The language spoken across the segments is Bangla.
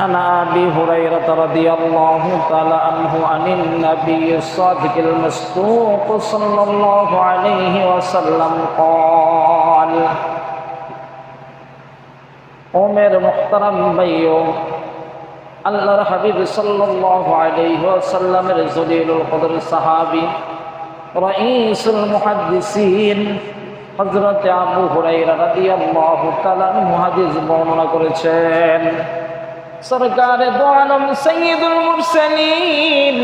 عن ابي هريره رضي الله تعالى عنه عن النبي الصادق المصدوق صلى الله عليه وسلم قال ওমের মোহতারাম ভাইও আল্লাহর হাবিব সাল্লাল্লাহু আলাইহি ওয়াসাল্লামের জলিলুল কদর সাহাবী রাইসুল মুহাদ্দিসিন হযরত আবু হুরায়রা রাদিয়াল্লাহু তাআলা মুহাদ্দিস বর্ণনা করেছেন সরকারে দো আলম সৈয়দুল মুরসালিন,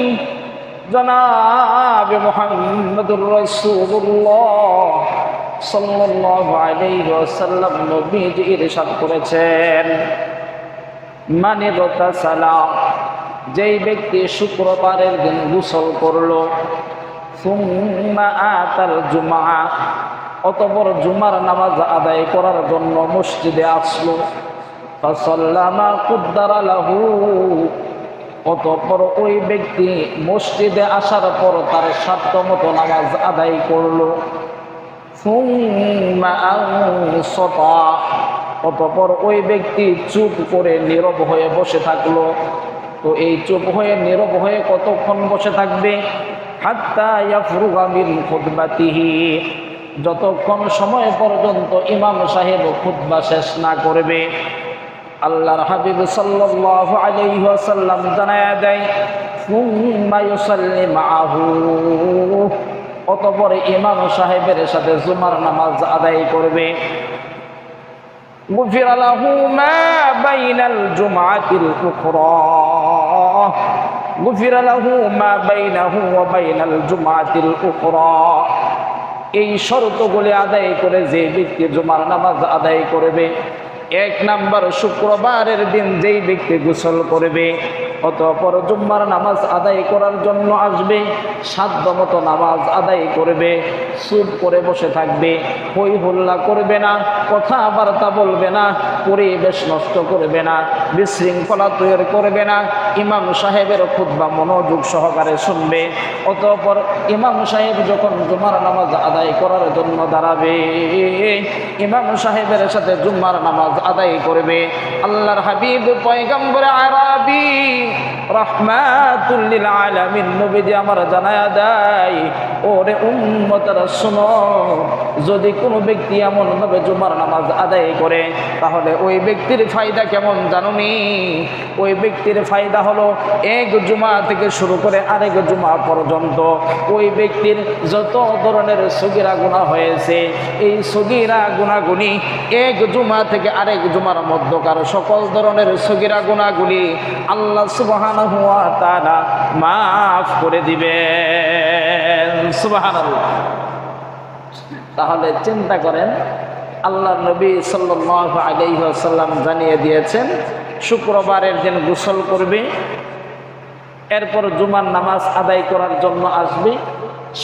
জনাব মুহাম্মদুর রাসূলুল্লাহ সাল্লাল্লাহু আলাইহি ওয়াসাল্লাম নবীজি ইরশাদ করেছেন। মানে সালাম যেই ব্যক্তি শুক্রবারের দিন গোসল করল আতাল জুমা অতপর জুমার নামাজ আদায় করার জন্য মসজিদে আসলো। অতপর ওই ব্যক্তি মসজিদে আসার পর তার সাধ্য মতো নামাজ আদায় করল। অতপর ওই ব্যক্তি চুপ করে নীরব হয়ে বসে থাকল। তো এই চুপ হয়ে নীরব হয়ে কতক্ষণ বসে থাকবে? যতক্ষণ সময় পর্যন্ত ইমাম সাহেব খুতবা শেষ না করবে আল্লাহর হাবিব সাল্লাল্লাহু আলাইহি ওয়াসাল্লাম জানায়া দেয়, সুম্মা ইউসাল্লি মাআহু। অতঃপর ইমাম সাহেবের সাথে জুমার নামাজ আদায় করবে। গুফির লাহু মা বাইনাল জুমআতিল উখরা। গুফির লাহু মা বাইনাহু ওয়া বাইনাল জুমআতিল উখরা। এই শর্তগুলি আদায় করে যে ব্যক্তি জুমার নামাজ আদায় করবে এক নাম্বার শুক্রবারের দিন যেই ব্যক্তি গোসল করবে অতঃপর জুম্মার নামাজ আদায় করার জন্য আসবে, সাধ্য মতো নামাজ আদায় করবে, চুপ করে বসে থাকবে, হই হল্লা করবে না, কথাবার্তা বলবে না, পরিবেশ নষ্ট করবে না, বিশৃঙ্খলা তৈরি করবে না, ইমাম সাহেবের খুদ্া মনোযোগ সহকারে শুনবে, অতঃপর ইমাম সাহেব যখন জুমার নামাজ আদায় করার জন্য দাঁড়াবে, ইমাম সাহেবের সাথে জুম্মার নামাজ আদায় করবে, আল্লাহর হাবিব, পয়গম্বর আরবি Bye. রহমাতুল্লিল আলামিন নবীজি আমার জানায়া দেয়, ওরে উম্মতরা শোনো, যদি কোনো ব্যক্তি এমন ভাবে জুমার নামাজ আদায় করে, তাহলে ওই ব্যক্তির ফায়দা কেমন জানুনি? ওই ব্যক্তির ফায়দা হলো এক জুমা থেকে শুরু করে আরেক জুমা পর্যন্ত। ওই ব্যক্তির যত ধরনের সগিরা গুণা হয়েছে, এই সগিরা গুণাগুনি এক জুমা থেকে আরেক জুমার মধ্যকার সকল ধরনের সগিরা গুণাগুলি আল্লাহ সুবাহান মাফ করে দিবেন। তাহলে চিন্তা করেন, আল্লাহ নবী সাল্লাহ আলাইসাল্লাম জানিয়ে দিয়েছেন, শুক্রবারের দিন গোসল করবে, এরপর জুমার নামাজ আদায় করার জন্য আসবে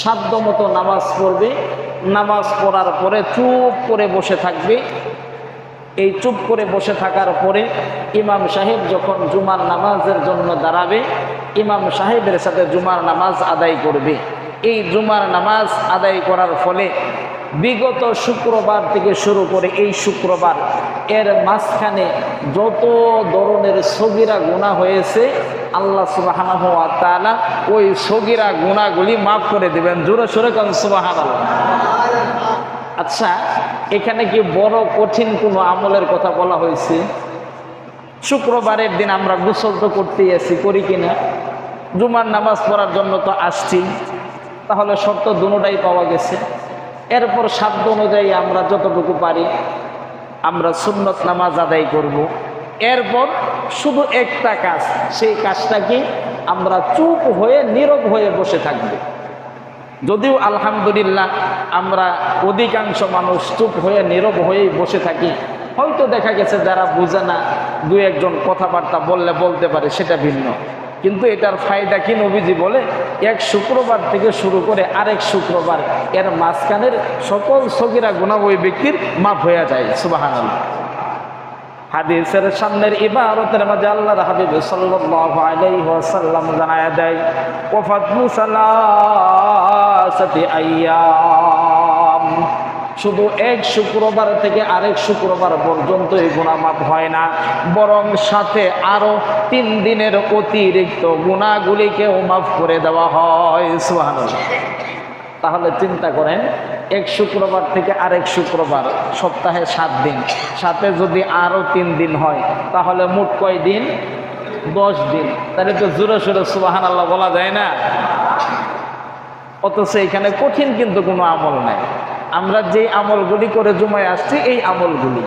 সাধ্য মতো নামাজ পড়বে, নামাজ পড়ার পরে চুপ করে বসে থাকবে এই চুপ করে বসে থাকার পরে ইমাম সাহেব যখন জুমার নামাজের জন্য দাঁড়াবে, ইমাম সাহেবের সাথে জুমার নামাজ আদায় করবে। এই জুমার নামাজ আদায় করার ফলে বিগত শুক্রবার থেকে শুরু করে এই শুক্রবার এর মাঝখানে যত ধরনের সগিরা গুণা হয়েছে, আল্লাহ সুবাহানা হওয়া তালা ওই সগিরা গুণাগুলি মাফ করে দেবেন। জোরে সোরে কারণ সুবাহান আচ্ছা এখানে কি বড় কঠিন কোনো আমলের কথা বলা হয়েছে? শুক্রবারের দিন আমরা গোসল তো করতেই আছি, করি কিনা? জুমার নামাজ পড়ার জন্য তো আসছি, তাহলে শর্ত দুটাই পাওয়া গেছে। এরপর সাধ্য অনুযায়ী আমরা যতটুকু পারি আমরা সুন্নত নামাজ আদায় করব। এরপর শুধু একটা কাজ, সেই কাজটা কি? আমরা চুপ হয়ে নীরব হয়ে বসে থাকব। যদিও আলহামদুলিল্লাহ আমরা অধিকাংশ মানুষ চুপ হয়ে, নীরব হয়েই বসে থাকি। হয়তো দেখা গেছে যারা বুঝে না, দু একজন কথাবার্তা বললে বলতে পারে, সেটা ভিন্ন। কিন্তু এটার ফায়দা কি নবীজি বলে? এক শুক্রবার থেকে শুরু করে আরেক শুক্রবার, এর মাঝখানের সকল সগিরা গুণা ওই ব্যক্তির মাফ হয়ে যায় সুবাহান হাদিসের সামনের ইবারতের মাঝে আল্লাহর হাবিব সাল্লাল্লাহু আলাইহি ওয়াসাল্লাম জানায়া দেয় ফাতমু সালাসাতি আইয়াম। শুধু এক শুক্রবার থেকে আরেক শুক্রবার পর্যন্ত এই গুণা মাফ হয় না, বরং সাথে আরও তিন দিনের অতিরিক্ত গুণাগুলিকেও মাফ করে দেওয়া হয়। সুবহানাল্লাহ। তাহলে চিন্তা করেন এক শুক্রবার থেকে আরেক শুক্রবার, সপ্তাহে সাত দিন। সাথে যদি আরও তিন দিন হয়, তাহলে মোট কয় দিন? দশ দিন। তাহলে তো জোরে সোরে সুবাহান আল্লাহ বলা যায় না। অথচ এখানে কঠিন কিন্তু কোনো আমল নাই। আমরা যেই আমলগুলি করে জমায় আসছি, এই আমলগুলি।